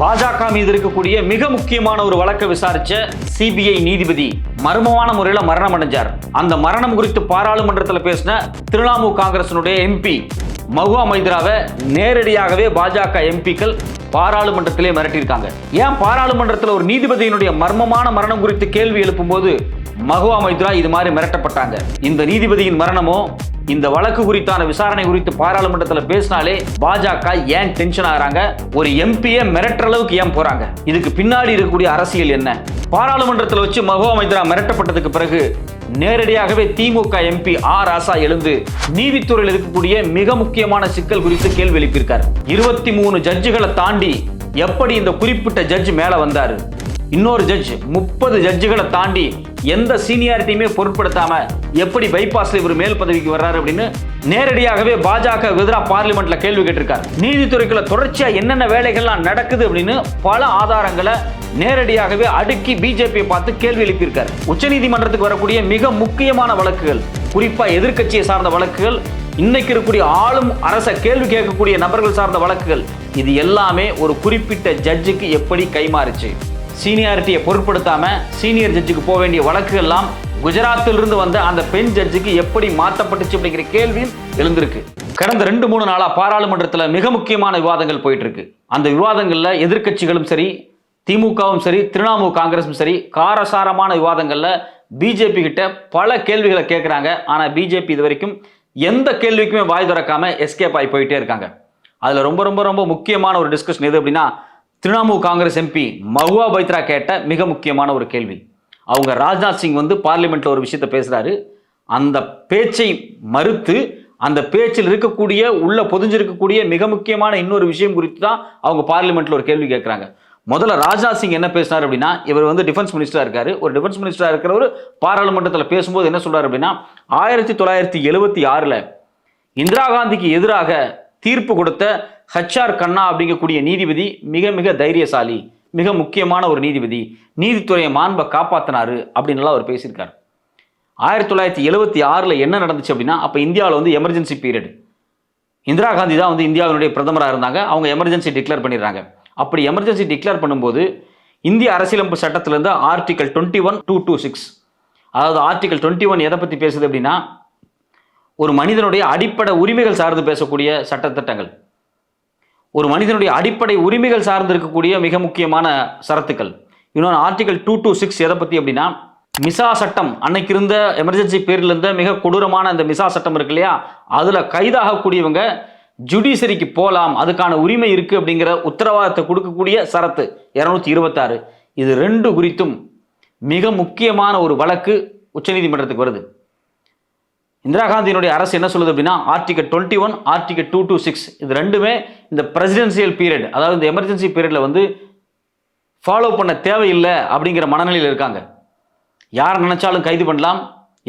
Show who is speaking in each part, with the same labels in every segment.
Speaker 1: பாஜக மீது இருக்கக்கூடிய மிக முக்கியமான ஒரு வழக்கை விசாரிச்ச சிபிஐ நீதிபதி மர்மமான முறையில மரணம் அடைஞ்சார். அந்த மரணம் குறித்து பாராளுமன்றத்தில் பேசின திரிணாமுல் காங்கிரசினுடைய எம்பி மகுவா மைத்ராவை நேரடியாகவே பாஜக எம்பிக்கள் பாராளுமன்றத்திலே மிரட்டியிருக்காங்க. ஏன் பாராளுமன்றத்தில் ஒரு நீதிபதியினுடைய மர்மமான மரணம் குறித்து கேள்வி எழுப்பும்போது மகுவா மைத்ரா இது மாதிரி மிரட்டப்பட்டாங்க. இந்த நீதிபதியின் மரணமோ இந்த வழக்கு குறித்தான விசாரணை குறித்து பாராளுமன்றத்தில் பேசினாலே பாஜக ஏன் டென்ஷன் ஆகுறாங்க? ஒரு எம்பியை மிரட்டுற அளவுக்கு ஏன் போறாங்க? இதுக்கு பின்னாடி இருக்கக்கூடிய அரசியல் என்ன? பாராளுமன்றத்தில் வச்சு மகுவா மைத்ரா மிரட்டப்பட்டதுக்கு பிறகு நேரடியாகவே திமுக எம்பி ஆர் ராசா எழுந்து நீதித்துறையில் இருக்கக்கூடிய மிக முக்கியமான சிக்கல் குறித்து கேள்வி எழுப்பியிருக்கார். இருபத்தி மூணு ஜட்ஜுகளை தாண்டி எப்படி இந்த குறிப்பிட்ட ஜட்ஜ் மேல வந்தாரு? இன்னொரு ஜட்ஜ் முப்பது ஜட்ஜுகளை தாண்டி எந்த சீனியாரிட்டியுமே பொருட்படுத்தாம எப்படி பைபாஸ்ல இவர் மேல் பதவிக்கு வர்றாரு அப்படின்னு நேரடியாகவே பாஜக எதிராக பார்லிமெண்ட்ல கேள்வி கேட்டிருக்காரு. நீதித்துறைக்குள்ள தொடர்ச்சியா என்னென்ன வேலைகள்லாம் நடக்குது அப்படின்னு பல ஆதாரங்களை நேரடியாகவே அடுக்கி பிஜேபியை பார்த்து கேள்வி எழுப்பியிருக்காரு. உச்சநீதிமன்றத்துக்கு வரக்கூடிய மிக முக்கியமான வழக்குகள் குறிப்பா எதிர்க்கட்சியை சார்ந்த வழக்குகள் இன்னைக்கு இருக்கக்கூடிய ஆளும் அரச கேள்வி கேட்கக்கூடிய நபர்கள் சார்ந்த வழக்குகள் இது எல்லாமே ஒரு குறிப்பிட்ட ஜட்ஜுக்கு எப்படி கைமாறுச்சு? சீனியாரிட்டியை பொருட்படுத்தாம சீனியர் ஜட்ஜுக்கு போக வேண்டிய வழக்கு எல்லாம் குஜராத்திலிருந்து வந்த அந்த பெண் ஜட்ஜுக்கு எப்படி மாற்றப்பட்டுச்சு அப்படிங்கிற கேள்வியும் எழுந்திருக்கு. கடந்த ரெண்டு மூணு நாளாக பாராளுமன்றத்தில் மிக முக்கியமான விவாதங்கள் போயிட்டு இருக்கு அந்த விவாதங்களில் எதிர்க்கட்சிகளும் சரி திமுகவும் சரி திரிணாமுல் காங்கிரஸும் சரி காரசாரமான விவாதங்களில் பிஜேபி கிட்ட பல கேள்விகளை கேட்குறாங்க ஆனால் பிஜேபி இது வரைக்கும் எந்த கேள்விக்குமே வாய் திறக்காம எஸ்கேப் ஆகி போயிட்டே இருக்காங்க. அதில் ரொம்ப ரொம்ப ரொம்ப முக்கியமான ஒரு டிஸ்கஷன் எது அப்படின்னா திரிணாமுல் காங்கிரஸ் எம்பி மஹுவா பைத்ரா கேட்ட மிக முக்கியமான ஒரு கேள்வி. அவங்க ராஜ்நாத் சிங் வந்து பார்லிமெண்ட்ல ஒரு விஷயத்தை பேசுறாரு. அந்த பேச்சை மறுத்து அந்த பேச்சில் இருக்கக்கூடிய உள்ள பொதிஞ்சிருக்கக்கூடிய மிக முக்கியமான இன்னொரு விஷயம் குறித்து தான் அவங்க பார்லிமெண்ட்ல ஒரு கேள்வி கேட்குறாங்க முதல்ல ராஜ்நாத் சிங் என்ன பேசினார் அப்படின்னா இவர் வந்து டிஃபென்ஸ் மினிஸ்டராக இருக்காரு. ஒரு டிஃபென்ஸ் மினிஸ்டராக இருக்கிறவர் பாராளுமன்றத்தில் பேசும்போது என்ன சொல்றாரு அப்படின்னா ஆயிரத்தி தொள்ளாயிரத்தி எழுபத்தி ஆறில் இந்திரா காந்திக்கு எதிராக தீர்ப்பு கொடுத்த ஹச்ஆர் கண்ணா அப்படிங்கக்கூடிய நீதிபதி மிக மிக தைரியசாலி மிக முக்கியமான ஒரு நீதிபதி. நீதித்துறையை மாண்பை காப்பாத்தினாரு அப்படின்னுலாம் அவர் பேசியிருக்காரு. ஆயிரத்தி தொள்ளாயிரத்தி எழுபத்தி ஆறில் என்ன நடந்துச்சு அப்படின்னா அப்போ இந்தியாவில் வந்து எமர்ஜென்சி பீரியட் இந்திரா காந்தி தான் வந்து இந்தியாவினுடைய பிரதமராக இருந்தாங்க. அவங்க எமர்ஜென்சி டிக்ளேர் பண்ணிடுறாங்க. அப்படி எமர்ஜென்சி டிக்ளேர் பண்ணும்போது இந்திய அரசியலமைப்பு சட்டத்திலேருந்து article twenty one two two six அதாவது ஆர்டிகல் டுவெண்ட்டி ஒன் எதை பற்றி பேசுது அப்படின்னா ஒரு மனிதனுடைய அடிப்படை உரிமைகள் சார்ந்து பேசக்கூடிய சட்டத்திட்டங்கள். ஒரு மனிதனுடைய அடிப்படை உரிமைகள் சார்ந்து இருக்கக்கூடிய மிக முக்கியமான சரத்துக்கள். இன்னொன்று ஆர்டிகல் டூ டூ சிக்ஸ் எதை பற்றி அப்படின்னா மிசா சட்டம் அன்னைக்கு இருந்த எமர்ஜென்சி பேரில் இருந்த மிக கொடூரமான அந்த மிசா சட்டம் இருக்கு இல்லையா? அதில் கைதாகக்கூடியவங்க ஜுடிஷரிக்கு போகலாம் அதுக்கான உரிமை இருக்குது அப்படிங்கிற உத்தரவாதத்தை கொடுக்கக்கூடிய சரத்து இரநூத்தி இருபத்தாறு. இது ரெண்டு குறித்தும் மிக முக்கியமான ஒரு வழக்கு உச்சநீதிமன்றத்துக்கு வருது. இந்திரா காந்தியினுடைய அரசு என்ன சொல்லுது அப்படின்னா article twenty one article two two six இது ரெண்டுமே இந்த பிரசிடென்சியல் பீரியட் அதாவது இந்த எமர்ஜென்சி பீரியடில் வந்து ஃபாலோ பண்ண தேவையில்லை அப்படிங்கிற மனநிலையில் இருக்காங்க. யார் நினைச்சாலும் கைது பண்ணலாம்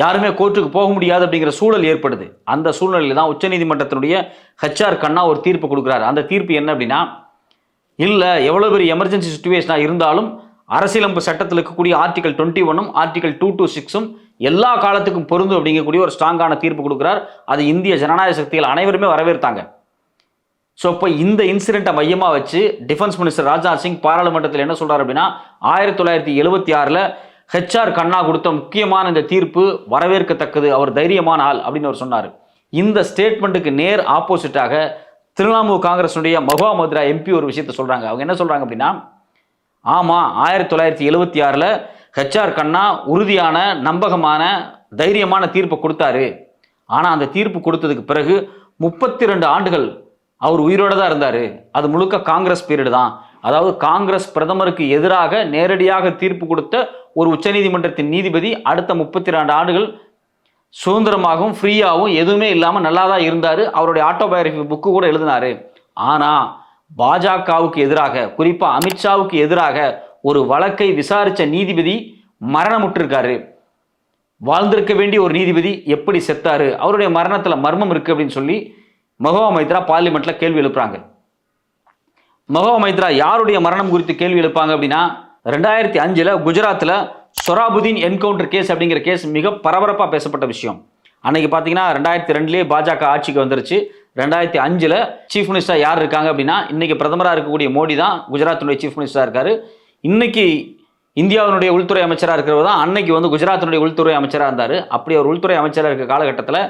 Speaker 1: யாருமே கோர்ட்டுக்கு போக முடியாது அப்படிங்கிற சூழல் ஏற்படுது. அந்த சூழ்நிலையில் தான் உச்சநீதிமன்றத்தினுடைய ஹெச்ஆர் கண்ணா ஒரு தீர்ப்பு கொடுக்குறாரு. அந்த தீர்ப்பு என்ன அப்படின்னா இல்லை எவ்வளோ பெரிய எமர்ஜென்சி சுச்சுவேஷனாக இருந்தாலும் அரசியலமைப்பு சட்டத்தில் இருக்கக்கூடிய ஆர்டிகல் டுவெண்ட்டி ஒன்னும் ஆர்டிகல் டூ டூ சிக்ஸும் எல்லா காலத்துக்கும் பொருந்தும் அப்படிங்கக்கூடிய ஒரு ஸ்ட்ராங்கான தீர்ப்பு கொடுக்குறார். அது இந்திய ஜனநாயக சக்திகள் அனைவருமே வரவேற்றாங்க. ஸோ இப்போ இந்த இன்சிடென்ட்டை மையமாக வச்சு டிஃபென்ஸ் மினிஸ்டர் ராஜ்நாத் சிங் பாராளுமன்றத்தில் என்ன சொல்கிறார் அப்படின்னா ஆயிரத்தி தொள்ளாயிரத்தி எழுபத்தி ஆறில் ஹெச்ஆர் கண்ணா கொடுத்த முக்கியமான இந்த தீர்ப்பு வரவேற்கத்தக்கது அவர் தைரியமான ஆள் அப்படின்னு அவர் சொன்னார். இந்த ஸ்டேட்மெண்ட்டுக்கு நேர் ஆப்போசிட்டாக திரிணாமுல் காங்கிரஸுடைய மகுவா மதுரா எம்பி ஒரு விஷயத்த சொல்கிறாங்க அவங்க என்ன சொல்கிறாங்க அப்படின்னா ஆமாம் ஆயிரத்தி தொள்ளாயிரத்தி எழுபத்தி ஆறில் ஹெச்ஆர் கண்ணா உறுதியான நம்பகமான தைரியமான தீர்ப்பை கொடுத்தாரு. ஆனால் அந்த தீர்ப்பு கொடுத்ததுக்கு பிறகு முப்பத்தி ரெண்டு ஆண்டுகள் அவர் உயிரோட தான் இருந்தார். அது முழுக்க காங்கிரஸ் பீரியடு தான். அதாவது காங்கிரஸ் பிரதமருக்கு எதிராக நேரடியாக தீர்ப்பு கொடுத்த ஒரு உச்சநீதிமன்றத்தின் நீதிபதி அடுத்த முப்பத்தி ரெண்டு ஆண்டுகள் சுதந்திரமாகவும் ஃப்ரீயாகவும் எதுவுமே இல்லாமல் நல்லா தான் இருந்தார். அவருடைய ஆட்டோபயோகிராஃபி புக்கு கூட எழுதினாரு. ஆனால் பாஜகவுக்கு எதிராக குறிப்பாக அமித்ஷாவுக்கு எதிராக ஒரு வழக்கை விசாரித்த நீதிபதி மரணமுற்றிருக்காரு. வாழ்ந்திருக்க வேண்டிய ஒரு நீதிபதி எப்படி செத்தாரு? அவருடைய மரணத்தில் மர்மம் இருக்கு அப்படின்னு சொல்லி மகோவா மைத்ரா பார்லிமெண்ட்டில் கேள்வி எழுப்புறாங்க. மகோவா மைத்ரா யாருடைய மரணம் குறித்து கேள்வி எழுப்பாங்க அப்படின்னா ரெண்டாயிரத்தி அஞ்சில் குஜராத்தில் சொராபுதீன் என்கவுண்டர் கேஸ் அப்படிங்கிற கேஸ் மிக பரபரப்பாக பேசப்பட்ட விஷயம். அன்னைக்கு பார்த்தீங்கன்னா ரெண்டாயிரத்தி ரெண்டுலேயே பாஜக ஆட்சிக்கு வந்துருச்சு. ரெண்டாயிரத்தி அஞ்சில் சீஃப் மினிஸ்டர் யார் இருக்காங்க அப்படின்னா இன்னைக்கு பிரதமராக இருக்கக்கூடிய மோடி தான் குஜராத்தினுடைய சீஃப் மினிஸ்டராக இருக்காரு. இன்னைக்கு இந்தியாவினுடைய உள்துறை அமைச்சராக இருக்கிறவர் தான். அன்னைக்கு வந்து குஜராத்தினுடைய உள்துறை அமைச்சராக இருந்தார். அப்படி அவர் உள்துறை அமைச்சராக இருக்க காலகட்டத்தில்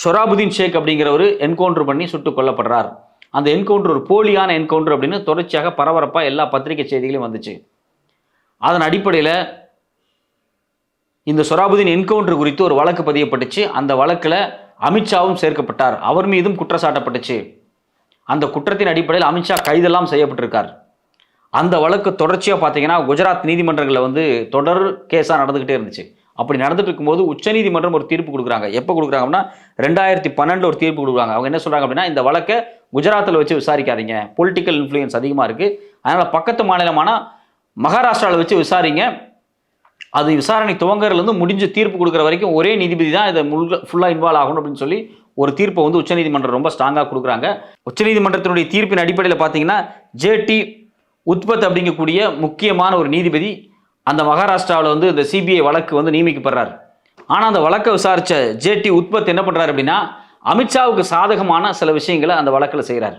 Speaker 1: ஷொராபுதீன் ஷேக் அப்படிங்கிறவர் என்கவுண்டர் பண்ணி சுட்டுக் கொல்லப்படுறார். அந்த என்கவுண்டர் ஒரு போலியான என்கவுண்டர் அப்படின்னு தொடர்ச்சியாக பரபரப்பாக எல்லா பத்திரிகை செய்திகளையும் வந்துச்சு. அதன் அடிப்படையில் இந்த சொராபுதீன் என்கவுண்டர் குறித்து ஒரு வழக்கு பதியப்பட்டுச்சு. அந்த வழக்கில் அமித்ஷாவும் சேர்க்கப்பட்டார். அவர் மீதும் குற்றச்சாட்டப்பட்டுச்சு. அந்த குற்றத்தின் அடிப்படையில் அமித்ஷா கைதெல்லாம் செய்யப்பட்டிருக்கார். அந்த வழக்கு தொடர்ச்சியாக பார்த்தீங்கன்னா குஜராத் நீதிமன்றங்களில் வந்து தொடர் கேஸாக நடந்துக்கிட்டே இருந்துச்சு. அப்படி நடந்துட்டு இருக்கும்போது உச்சநீதிமன்றம் ஒரு தீர்ப்பு கொடுக்குறாங்க. எப்போ கொடுக்குறாங்கன்னா ரெண்டாயிரத்தி பன்னெண்டில் ஒரு தீர்ப்பு கொடுக்குறாங்க. அவங்க என்ன சொல்கிறாங்க அப்படின்னா இந்த வழக்கை குஜராத்தில் வச்சு விசாரிக்காதீங்க. பொலிட்டிக்கல் இன்ஃப்ளூயன்ஸ் அதிகமாக இருக்குது அதனால் பக்கத்து மாநிலமான மகாராஷ்டிராவில் வச்சு விசாரிங்க. அது விசாரணை துவங்குறதுலேருந்து முடிஞ்சு தீர்ப்பு கொடுக்குற வரைக்கும் ஒரே நீதிபதி தான் இதை முழு ஃபுல்லாக இன்வால்வ் ஆகணும் அப்படின்னு சொல்லி ஒரு தீர்ப்பை வந்து உச்சநீதிமன்றம் ரொம்ப ஸ்ட்ராங்காக கொடுக்குறாங்க. உச்சநீதிமன்றத்தினுடைய தீர்ப்பின் அடிப்படையில் பார்த்தீங்கன்னா ஜேடி உத்பத் அப்படிங்கக்கூடிய முக்கியமான ஒரு நீதிபதி அந்த மகாராஷ்டிராவில் வந்து இந்த சிபிஐ வழக்கு வந்து நியமிக்கப்படுறார். ஆனால் அந்த வழக்கை விசாரித்த ஜேடி உத்பத் என்ன பண்ணுறாரு அப்படின்னா அமித்ஷாவுக்கு சாதகமான சில விஷயங்களை அந்த வழக்கில் செய்கிறார்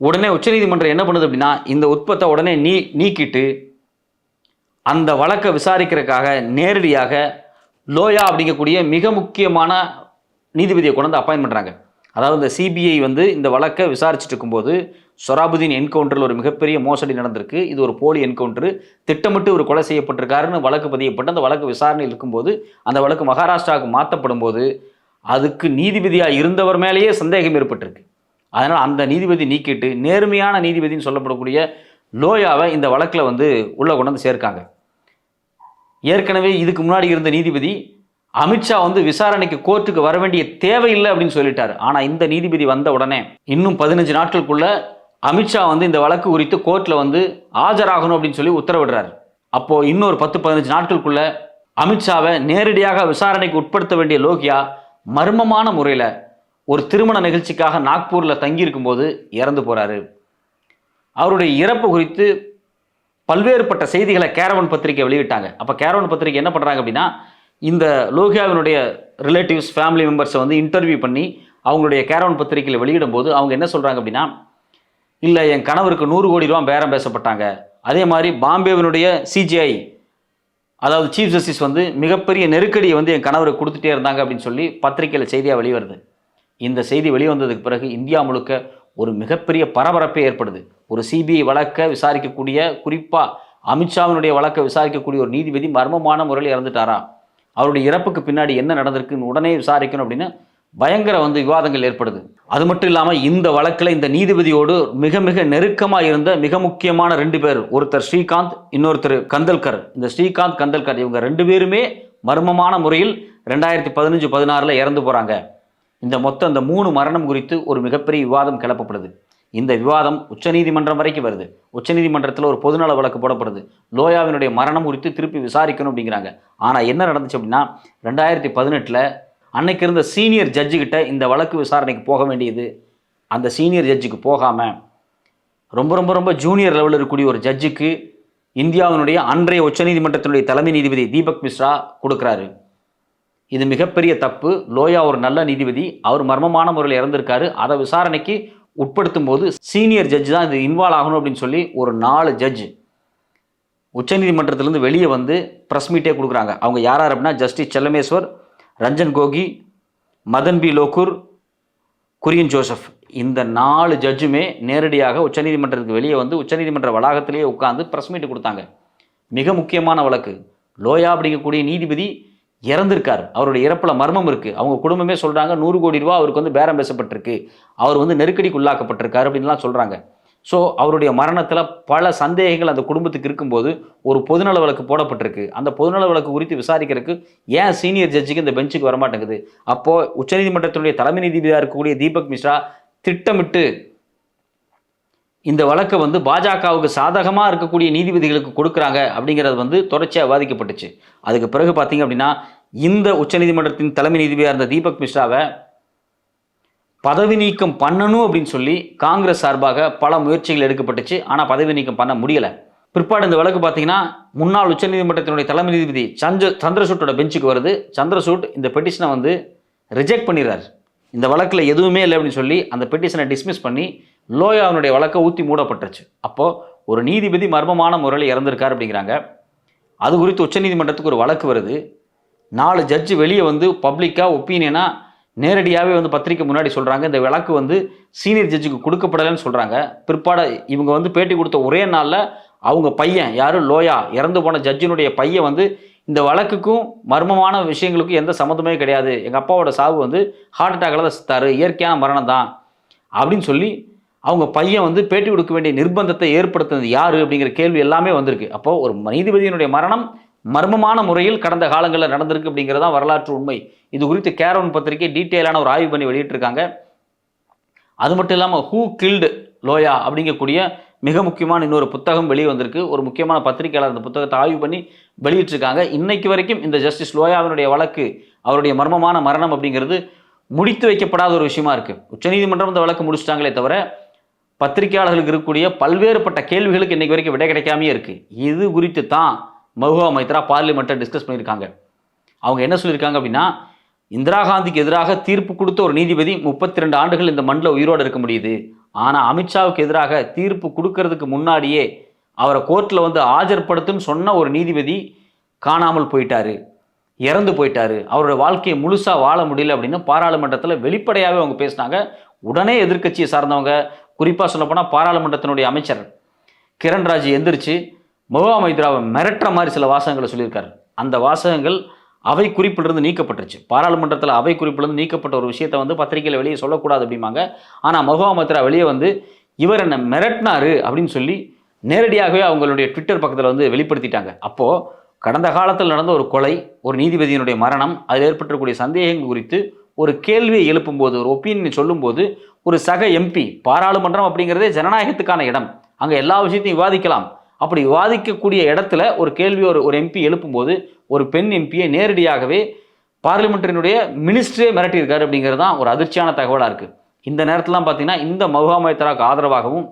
Speaker 1: உடனே உச்சநீதிமன்றம் என்ன பண்ணுது அப்படின்னா இந்த உற்பத்தை உடனே நீ நீக்கிட்டு அந்த வழக்கை விசாரிக்கிறதுக்காக நேரடியாக லோயா அப்படிங்கக்கூடிய மிக முக்கியமான நீதிபதியை கொண்டு வந்து அப்பாயின் பண்ணுறாங்க அதாவது இந்த சிபிஐ வந்து இந்த வழக்கை விசாரிச்சுட்டு இருக்கும்போது சொராபுதீன் என்கவுண்டரில் ஒரு மிகப்பெரிய மோசடி நடந்திருக்கு. இது ஒரு போலி என்கவுண்டர். திட்டமிட்டு ஒரு கொலை செய்யப்பட்டிருக்காருன்னு வழக்கு பதியப்பட்டு அந்த வழக்கு விசாரணையில் இருக்கும்போது அந்த வழக்கு மகாராஷ்டிராவுக்கு மாற்றப்படும் போது அதுக்கு நீதிபதியாக இருந்தவர் மேலேயே சந்தேகம் ஏற்பட்டிருக்கு. அதனால் அந்த நீதிபதி நீக்கிட்டு நேர்மையான நீதிபதின்னு சொல்லப்படக்கூடிய லோயாவை இந்த வழக்கில் வந்து உள்ளே கொண்டு வந்து சேர்க்காங்க. ஏற்கனவே இதுக்கு முன்னாடி இருந்த நீதிபதி அமித்ஷா வந்து விசாரணைக்கு கோர்ட்டுக்கு வர வேண்டிய தேவையில்லை அப்படின்னு சொல்லிட்டார். ஆனால் இந்த நீதிபதி வந்த உடனே இன்னும் பதினஞ்சு நாட்களுக்குள்ள அமித்ஷா வந்து இந்த வழக்கு குறித்து கோர்ட்டில் வந்து ஆஜராகணும் அப்படின்னு சொல்லி உத்தரவிடுறாரு. அப்போது இன்னொரு பத்து பதினஞ்சு நாட்களுக்குள்ள அமித்ஷாவை நேரடியாக விசாரணைக்கு உட்படுத்த வேண்டிய லோகியா மர்மமான முறையில் ஒரு திருமண நிகழ்ச்சிக்காக நாக்பூரில் தங்கியிருக்கும்போது இறந்து போகிறாரு அவருடைய இறப்பு குறித்து பல்வேறுபட்ட செய்திகளை கேரவன் பத்திரிக்கை வெளியிட்டாங்க. அப்போ கேரவன் பத்திரிக்கை என்ன பண்ணுறாங்க அப்படின்னா இந்த லோகியாவினுடைய ரிலேட்டிவ்ஸ் ஃபேமிலி மெம்பர்ஸை வந்து இன்டர்வியூ பண்ணி அவங்களுடைய கேரவன் பத்திரிக்கையில் வெளியிடும் போது அவங்க என்ன சொல்கிறாங்க அப்படின்னா இல்லை என் கணவருக்கு நூறு கோடி ரூபா பேரம் பேசப்பட்டாங்க. அதே மாதிரி பாம்பேவினுடைய சிஜிஐ அதாவது சீஃப் ஜஸ்டிஸ் வந்து மிகப்பெரிய நெருக்கடியை வந்து என் கணவருக்கு கொடுத்துட்டே இருந்தாங்க அப்படின்னு சொல்லி பத்திரிக்கையில் செய்தியாக வெளிவருது. இந்த செய்தி வெளிவந்ததுக்கு பிறகு இந்தியா முழுக்க ஒரு மிகப்பெரிய பரபரப்பே ஏற்படுது. ஒரு சிபிஐ வழக்கை விசாரிக்கக்கூடிய குறிப்பாக அமித்ஷாவினுடைய வழக்கை விசாரிக்கக்கூடிய ஒரு நீதிபதி மர்மமான முறையில் இறந்துட்டாரா? அவருடைய இறப்புக்கு பின்னாடி என்ன நடந்திருக்குன்னு உடனே விசாரிக்கணும் அப்படின்னு பயங்கர வந்து விவாதங்கள் ஏற்படுது. அது மட்டும் இல்லாமல் இந்த வழக்கில் இந்த நீதிபதியோடு மிக மிக நெருக்கமாக இருந்த மிக முக்கியமான ரெண்டு பேர் ஒருத்தர் ஸ்ரீகாந்த் இன்னொருத்தர் கந்தல்கர். இந்த ஸ்ரீகாந்த் கந்தல்கர் இவங்க ரெண்டு பேருமே மர்மமான முறையில் ரெண்டாயிரத்தி பதினஞ்சு பதினாறில் இறந்து போகிறாங்க இந்த மொத்தம் இந்த மூணு மரணம் குறித்து ஒரு மிகப்பெரிய விவாதம் கிளப்பப்படுது. இந்த விவாதம் உச்சநீதிமன்றம் வரைக்கும் வருது. உச்சநீதிமன்றத்தில் ஒரு பொதுநல வழக்கு போடப்படுது. லோயாவினுடைய மரணம் குறித்து திருப்பி விசாரிக்கணும் அப்படிங்கிறாங்க. ஆனால் என்ன நடந்துச்சு அப்படின்னா ரெண்டாயிரத்தி பதினெட்டில் அன்னைக்கு இருந்த சீனியர் ஜட்ஜுக்கிட்ட இந்த வழக்கு விசாரணைக்கு போக வேண்டியது. அந்த சீனியர் ஜட்ஜுக்கு போகாமல் ரொம்ப ரொம்ப ரொம்ப ஜூனியர் லெவலில் இருக்கக்கூடிய ஒரு ஜட்ஜுக்கு இந்தியாவினுடைய அன்றைய உச்சநீதிமன்றத்தினுடைய தலைமை நீதிபதி தீபக் மிஸ்ரா கொடுக்குறாரு. இது மிகப்பெரிய தப்பு. லோயா ஒரு நல்ல நீதிபதி. அவர் மர்மமான முறையில் இறந்திருக்காரு. அதை விசாரணைக்கு உட்படுத்தும் போது சீனியர் ஜட்ஜ் தான் இது இன்வால்வ் ஆகணும் அப்படின்னு சொல்லி ஒரு நாலு ஜட்ஜ் உச்சநீதிமன்றத்திலேருந்து வெளியே வந்து ப்ரெஸ் மீட்டே கொடுக்குறாங்க. அவங்க யார் யார் அப்படின்னா ஜஸ்டிஸ் செல்லமேஸ்வர் ரஞ்சன் கோகி மதன் பி. லோகூர் குரியன் ஜோசப். இந்த நாலு ஜட்ஜுமே நேரடியாக உச்சநீதிமன்றத்துக்கு வெளியே வந்து உச்சநீதிமன்ற வளாகத்திலேயே உட்காந்து ப்ரெஸ் மீட் கொடுத்தாங்க. மிக முக்கியமான வழக்கு. லோயா அப்படிங்கக்கூடிய நீதிபதி இறந்திருக்கார். அவருடைய இறப்பில் மர்மம் இருக்குது அவங்க குடும்பமே சொல்கிறாங்க நூறு கோடி ரூபா அவருக்கு வந்து பேரம் பேசப்பட்டிருக்கு. அவர் வந்து நெருக்கடிக்கு உள்ளாக்கப்பட்டிருக்காரு அப்படின்லாம் சொல்கிறாங்க ஸோ அவருடைய மரணத்தில் பல சந்தேகங்கள் அந்த குடும்பத்துக்கு இருக்கும்போது ஒரு பொதுநல வழக்கு போடப்பட்டிருக்கு. அந்த பொதுநல வழக்கு குறித்து விசாரிக்கிறதுக்கு ஏன் சீனியர் ஜட்ஜுக்கு இந்த பெஞ்சுக்கு வரமாட்டேங்குது? அப்போது உச்சநீதிமன்றத்தினுடைய தலைமை நீதிபதியாக இருக்கக்கூடிய தீபக் மிஸ்ரா திட்டமிட்டு இந்த வழக்கை வந்து பாஜகவுக்கு சாதகமாக இருக்கக்கூடிய நீதிபதிகளுக்கு கொடுக்குறாங்க அப்படிங்கிறது வந்து தொடர்ச்சியாக விவாதிக்கப்பட்டுச்சு. அதுக்கு பிறகு பார்த்தீங்க அப்படின்னா இந்த உச்சநீதிமன்றத்தின் தலைமை நீதிபதியாக இருந்த தீபக் மிஸ்ராவை பதவி நீக்கம் பண்ணணும் அப்படின்னு சொல்லி காங்கிரஸ் சார்பாக பல முயற்சிகள் எடுக்கப்பட்டுச்சு. ஆனால் பதவி நீக்கம் பண்ண முடியலை. பிற்பாடு இந்த வழக்கு பார்த்தீங்கன்னா முன்னாள் உச்சநீதிமன்றத்தினுடைய தலைமை நீதிபதி சந்திர சந்திரசூட்டோட பெஞ்சுக்கு வருது. சந்திரசூட் இந்த பெட்டிஷனை வந்து ரிஜெக்ட் பண்ணிடுறாரு. இந்த வழக்கில் எதுவுமே இல்லை அப்படின்னு சொல்லி அந்த பெட்டிஷனை டிஸ்மிஸ் பண்ணி லோயாவினுடைய வழக்கை ஊற்றி மூடப்பட்டுருச்சு. அப்போது ஒரு நீதிபதி மர்மமான முறையில் இறந்திருக்கார் அப்படிங்கிறாங்க. அது குறித்து உச்சநீதிமன்றத்துக்கு ஒரு வழக்கு வருது. நாலு ஜட்ஜு வெளியே வந்து பப்ளிக்காக ஒப்பீனியனாக நேரடியாகவே வந்து பத்திரிக்கை முன்னாடி சொல்கிறாங்க இந்த விளக்கு வந்து சீனியர் ஜட்ஜுக்கு கொடுக்கப்படலைன்னு சொல்கிறாங்க பிற்பாடு இவங்க வந்து பேட்டி கொடுத்த ஒரே நாளில் அவங்க பையன் யாரும் லோயா. இறந்து போன ஜட்ஜினுடைய பையன் வந்து இந்த வழக்குக்கும் மர்மமான விஷயங்களுக்கும் எந்த சம்மந்தமே கிடையாது. எங்கள் அப்பாவோட சாவு வந்து ஹார்ட் அட்டாக்ல தான் சித்தாரு. இயற்கையான மரணம் தான். அப்படின்னு சொல்லி அவங்க பையன் வந்து பேட்டி கொடுக்க வேண்டிய நிர்பந்தத்தை ஏற்படுத்தினது யாரு? அப்படிங்கிற கேள்வி எல்லாமே வந்திருக்கு. அப்போ ஒரு நீதிபதியினுடைய மரணம் மர்மமான முறையில் கடந்த காலங்களில் நடந்திருக்கு அப்படிங்கிறது தான் வரலாற்று உண்மை. இது குறித்து கேரோன் பத்திரிகை டீட்டெயிலான ஒரு ஆய்வு பண்ணி வெளியிட்டிருக்காங்க. அது மட்டும் இல்லாமல் ஹூ கில்டு லோயா அப்படிங்கக்கூடிய மிக முக்கியமான இன்னொரு புத்தகம் வெளியே வந்திருக்கு. ஒரு முக்கியமான பத்திரிகையாளர் அந்த புத்தகத்தை ஆய்வு பண்ணி வெளியிட்டிருக்காங்க. இன்னைக்கு வரைக்கும் இந்த ஜஸ்டிஸ் லோயாவினுடைய வழக்கு அவருடைய மர்மமான மரணம் அப்படிங்கிறது முடித்து வைக்கப்படாத ஒரு விஷயமா இருக்குது உச்சநீதிமன்றம் இந்த வழக்கு முடிச்சிட்டாங்களே தவிர பத்திரிகையாளர்களுக்கு இருக்கக்கூடிய பல்வேறுபட்ட கேள்விகளுக்கு இன்னைக்கு வரைக்கும் விடை கிடைக்காமே இருக்குது இது குறித்து தான் மகுவா மைத்ரா பார்லிமெண்ட்டை டிஸ்கஸ் பண்ணியிருக்காங்க. அவங்க என்ன சொல்லியிருக்காங்க அப்படின்னா இந்திரா காந்திக்கு எதிராக தீர்ப்பு கொடுத்த ஒரு நீதிபதி முப்பத்தி ரெண்டு ஆண்டுகள் இந்த மண்ணில் உயிரோடு இருக்க முடியுது. ஆனால் அமித்ஷாவுக்கு எதிராக தீர்ப்பு கொடுக்கறதுக்கு முன்னாடியே அவரை கோர்ட்டில் வந்து ஆஜர்படுத்துன்னு சொன்ன ஒரு நீதிபதி காணாமல் போயிட்டாரு. இறந்து போயிட்டாரு. அவரோட வாழ்க்கையை முழுசாக வாழ முடியல அப்படின்னு பாராளுமன்றத்தில் வெளிப்படையாகவே அவங்க பேசினாங்க. உடனே எதிர்க்கட்சியை சார்ந்தவங்க குறிப்பாக சொல்லப்போனால் பாராளுமன்றத்தினுடைய அமைச்சர் கிரண்ராஜ் எந்திரிச்சு மொஹா மைத்ராவை மிரட்டுற மாதிரி சில வாசகங்களை சொல்லியிருக்காரு. அந்த வாசகங்கள் அவை குறிப்பிலிருந்து நீக்கப்பட்டுருச்சு. பாராளுமன்றத்தில் அவை குறிப்பிலிருந்து நீக்கப்பட்ட ஒரு விஷயத்தை வந்து பத்திரிகையில் வெளியே சொல்லக்கூடாது அப்படிம்பாங்க. ஆனால் மொஹா மைத்ரா வெளியே வந்து இவர் என்னை மிரட்டினாரு அப்படின்னு சொல்லி நேரடியாகவே அவங்களுடைய ட்விட்டர் பக்கத்தில் வந்து வெளிப்படுத்திட்டாங்க. அப்போது கடந்த காலத்தில் நடந்த ஒரு கொலை ஒரு நீதிபதியினுடைய மரணம் அதில் ஏற்பட்டிருக்கூடிய சந்தேகங்கள் குறித்து ஒரு கேள்வியை எழுப்பும்போது ஒரு ஒப்பீனியன் சொல்லும்போது ஒரு சக எம்பி பாராளுமன்றம் அப்படிங்கிறதே ஜனநாயகத்துக்கான இடம். அங்கே எல்லா விஷயத்தையும் விவாதிக்கலாம். அப்படி விவாதிக்கக்கூடிய இடத்துல ஒரு கேள்வி ஒரு ஒரு எம்பி எழுப்பும்போது ஒரு பெண் எம்பியை நேரடியாகவே பார்லிமெண்ட்டினுடைய மினிஸ்டரே மிரட்டியிருக்காரு அப்படிங்கிறது தான் ஒரு அதிர்ச்சியான தகவலாக இருக்குது இந்த நேரத்திலாம் பார்த்தீங்கன்னா இந்த மகுவாமைத்தராக்கு ஆதரவாகவும்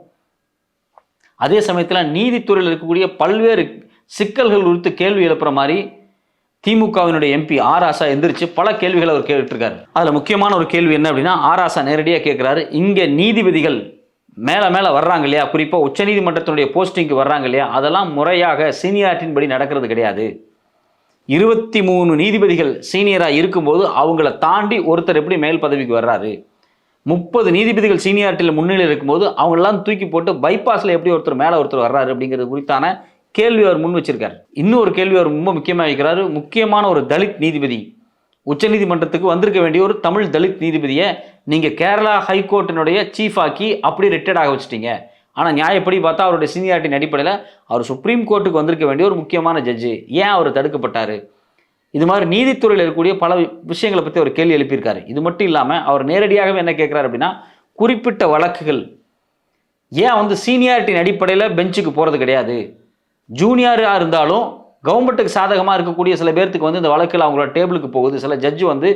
Speaker 1: அதே சமயத்தில் நீதித்துறையில் இருக்கக்கூடிய பல்வேறு சிக்கல்கள் குறித்து கேள்வி எழுப்புற மாதிரி திமுகவினுடைய எம்பி ஆர் ஆசா எந்திரிச்சு பல கேள்விகளை அவர் கேட்டுருக்காரு அதில் முக்கியமான ஒரு கேள்வி என்ன அப்படின்னா ஆர் ஆசா நேரடியாக கேட்குறாரு இங்கே நீதிபதிகள் மேலே மேலே வர்றாங்க இல்லையா? குறிப்பாக உச்சநீதிமன்றத்தினுடைய போஸ்டிங்க்கு வர்றாங்க இல்லையா? அதெல்லாம் முறையாக சீனியாரிட்டின் படி நடக்கிறது கிடையாது. இருபத்தி மூணு நீதிபதிகள் சீனியராக இருக்கும்போது அவங்கள தாண்டி ஒருத்தர் எப்படி மேல் பதவிக்கு வர்றாரு? முப்பது நீதிபதிகள் சீனியாரிட்டியில் முன்னிலையில் இருக்கும்போது அவங்களெல்லாம் தூக்கி போட்டு பைபாஸில் எப்படி ஒருத்தர் மேலே ஒருத்தர் வர்றாரு அப்படிங்கிறது குறித்தான கேள்வி அவர் முன் வச்சிருக்காரு. இன்னொரு கேள்வி அவர் ரொம்ப முக்கியமாக வைக்கிறாரு. முக்கியமான ஒரு தலித் நீதிபதி உச்சநீதிமன்றத்துக்கு வந்திருக்க வேண்டிய ஒரு தமிழ் தலித் நீதிபதியை நீங்கள் கேரளா ஹைகோர்ட்டினுடைய சீஃப் ஆக்கி அப்படி ரிட்டையர்ட் ஆக வச்சிட்டீங்க. ஆனால் நியாயப்படி பார்த்தா அவருடைய சீனியாரிட்டின் அடிப்படையில் அவர் சுப்ரீம் கோர்ட்டுக்கு வந்திருக்க வேண்டிய ஒரு முக்கியமான ஜட்ஜு ஏன் அவர் தடுக்கப்பட்டார்? இது மாதிரி நீதித்துறையில் இருக்கக்கூடிய பல விஷயங்களை பற்றி அவர் கேள்வி எழுப்பியிருக்காரு. இது மட்டும் இல்லாமல் அவர் நேரடியாகவே என்ன கேட்குறாரு அப்படின்னா குறிப்பிட்ட வழக்குகள். ஏன் வந்து சீனியாரிட்டியின் அடிப்படையில் பெஞ்சுக்கு போகிறது கிடையாது? ஜூனியராக இருந்தாலும் கவர்மெண்ட்டுக்கு சாதகமாக இருக்கக்கூடிய சில பேர்த்துக்கு வந்து இந்த வழக்கில் அவங்களோட டேபிளுக்கு போகுது. சில ஜட்ஜு வந்து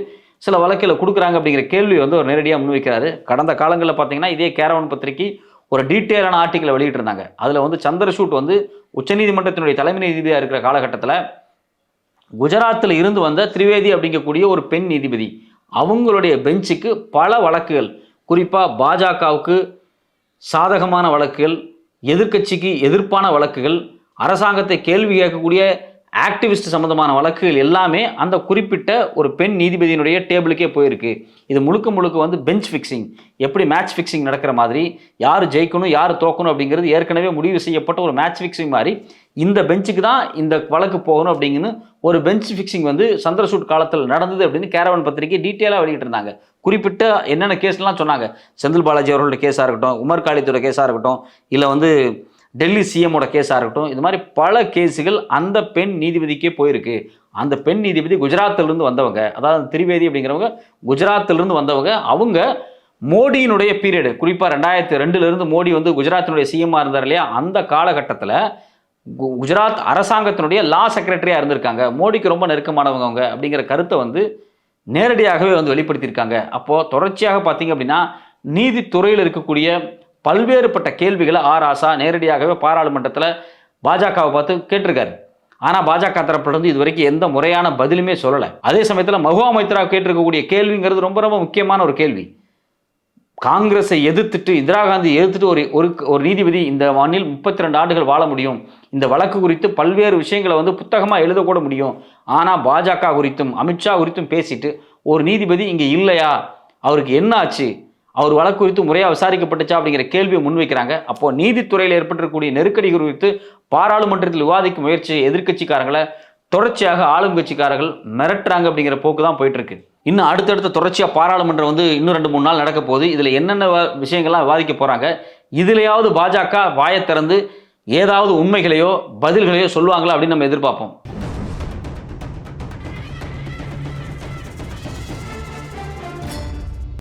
Speaker 1: சில வழக்கில் கொடுக்குறாங்க அப்படிங்கிற கேள்வி வந்து ஒரு நேரடியாக முன்வைக்கிறாரு. கடந்த காலங்களில் பார்த்தீங்கன்னா இதே கேரவன் பத்திரிக்கை ஒரு டீட்டெயிலான ஆர்டிக்கலை வெளியிட்டிருந்தாங்க. அதில் வந்து சந்திரசூட் வந்து உச்சநீதிமன்றத்தினுடைய தலைமை நீதிபதியாக இருக்கிற காலகட்டத்தில் குஜராத்தில் இருந்து வந்த திரிவேதி அப்படிங்கக்கூடிய ஒரு பெண் நீதிபதி அவங்களுடைய பெஞ்சுக்கு பல வழக்குகள் குறிப்பாக பாஜகவுக்கு சாதகமான வழக்குகள் எதிர்க்கட்சிக்கு எதிர்ப்பான வழக்குகள் அரசாங்கத்தை கேள்வி கேட்கக்கூடிய ஆக்டிவிஸ்ட் சம்பந்தமான வழக்குகள் எல்லாமே அந்த குறிப்பிட்ட ஒரு பெண் நீதிபதியினுடைய டேபிளுக்கே போயிருக்கு. இது முழுக்க முழுக்க வந்து பெஞ்ச் ஃபிக்ஸிங் எப்படி மேட்ச் ஃபிக்ஸிங் நடக்கிற மாதிரி யார் ஜெயிக்கணும் யார் தோக்கணும் அப்படிங்கிறது ஏற்கனவே முடிவு செய்யப்பட்ட ஒரு மேட்ச் ஃபிக்ஸிங் மாதிரி இந்த பெஞ்சுக்கு தான் இந்த வழக்கு போகணும் அப்படிங்கன்னு ஒரு பெஞ்ச் ஃபிக்ஸிங் வந்து சந்திரசூட் காலத்தில் நடந்தது அப்படின்னு கேரவன் பத்திரிகை டீட்டெயிலாக வெளியிட்டிருந்தாங்க குறிப்பிட்ட என்னென்ன கேஸ்லாம் சொன்னாங்க. செந்தில் பாலாஜி அவர்களோட கேஸாக இருக்கட்டும் உமர் காலித்தோட கேஸாக இருக்கட்டும் இல்லை வந்து டெல்லி சிஎம்மோட கேஸாக இருக்கட்டும் இது மாதிரி பல கேஸுகள் அந்த பெண் நீதிபதிக்கே போயிருக்கு. அந்த பெண் நீதிபதி குஜராத்திலிருந்து வந்தவங்க அதாவது திரிவேதி அப்படிங்கிறவங்க குஜராத்திலிருந்து வந்தவங்க அவங்க மோடியினுடைய பீரியடு குறிப்பாக ரெண்டாயிரத்தி ரெண்டுலேருந்து மோடி வந்து குஜராத்தினுடைய சிஎம்மாக இருந்தார் இல்லையா? அந்த காலகட்டத்தில் கு- குஜராத் அரசாங்கத்தினுடைய லா செக்ரட்டரியாக இருந்திருக்காங்க. மோடிக்கு ரொம்ப நெருக்கமானவங்க அவங்க அப்படிங்கிற கருத்தை வந்து நேரடியாகவே வந்து வெளிப்படுத்தியிருக்காங்க. அப்போது தொடர்ச்சியாக பார்த்தீங்க அப்படின்னா நீதித்துறையில் இருக்கக்கூடிய பல்வேறுபட்ட கேள்விகளை ஆர் ஆசா நேரடியாகவே பாராளுமன்றத்தில் பாஜகவை பார்த்து கேட்டிருக்காரு. ஆனால் பாஜக தரப்பிலிருந்து இது வரைக்கும் எந்த முறையான பதிலுமே சொல்லலை. அதே சமயத்தில் மகுவா மைத்ரா கேட்டிருக்கக்கூடிய கேள்விங்கிறது ரொம்ப ரொம்ப முக்கியமான ஒரு கேள்வி. காங்கிரஸை எதிர்த்துட்டு இந்திரா காந்தி எதிர்த்துட்டு ஒரு ஒரு ஒரு நீதிபதி இந்த மண்ணில் முப்பத்தி ரெண்டு ஆண்டுகள் வாழ முடியும். இந்த வழக்கு குறித்து பல்வேறு விஷயங்களை வந்து புத்தகமாக எழுதக்கூட முடியும். ஆனால் பாஜக குறித்தும் அமித்ஷா குறித்தும் பேசிட்டு ஒரு நீதிபதி இங்கே இல்லையா? அவருக்கு என்ன ஆச்சு அவர் வழக்கு குறித்து முறையாக விசாரிக்கப்பட்டுச்சா அப்படிங்கிற கேள்வியை முன்வைக்கிறாங்க. அப்போ நீதித்துறையில் ஏற்பட்டிருக்கக்கூடிய நெருக்கடி குறித்து பாராளுமன்றத்தில் விவாதிக்கும் முயற்சி எதிர்கட்சிக்காரங்களை தொடர்ச்சியாக ஆளும் கட்சிக்காரர்கள் மிரட்டுறாங்க அப்படிங்கிற போக்கு தான் போயிட்டு இருக்கு இன்னும் அடுத்தடுத்த தொடர்ச்சியாக பாராளுமன்றம் வந்து இன்னும் ரெண்டு மூணு நாள் நடக்க போகுது. இதில் என்னென்ன வ- விஷயங்கள்லாம் விவாதிக்க போகிறாங்க இதுலையாவது பாஜக வாயை திறந்து ஏதாவது உண்மைகளையோ பதில்களையோ சொல்லுவாங்களா அப்படின்னு நம்ம எதிர்பார்ப்போம்.